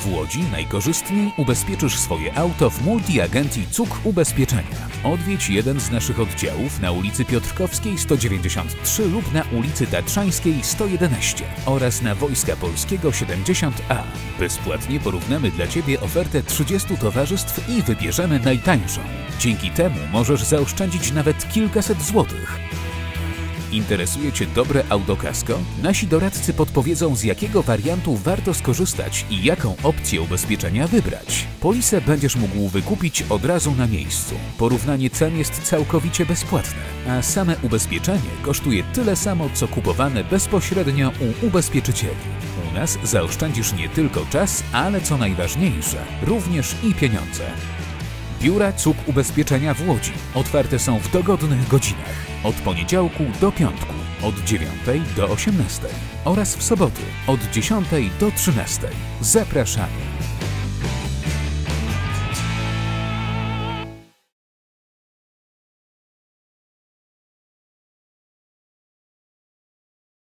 W Łodzi najkorzystniej ubezpieczysz swoje auto w Multiagencji CUK Ubezpieczenia. Odwiedź jeden z naszych oddziałów na ulicy Piotrkowskiej 193 lub na ulicy Tatrzańskiej 111 oraz na Wojska Polskiego 70A. Bezpłatnie porównamy dla Ciebie ofertę 30 towarzystw i wybierzemy najtańszą. Dzięki temu możesz zaoszczędzić nawet kilkaset złotych. Interesuje Cię dobre autokasko? Nasi doradcy podpowiedzą, z jakiego wariantu warto skorzystać i jaką opcję ubezpieczenia wybrać. Polisę będziesz mógł wykupić od razu na miejscu. Porównanie cen jest całkowicie bezpłatne, a same ubezpieczenie kosztuje tyle samo, co kupowane bezpośrednio u ubezpieczycieli. U nas zaoszczędzisz nie tylko czas, ale co najważniejsze, również i pieniądze. Biura CUK Ubezpieczenia w Łodzi otwarte są w dogodnych godzinach od poniedziałku do piątku od 9 do 18 oraz w soboty od 10 do 13. Zapraszamy!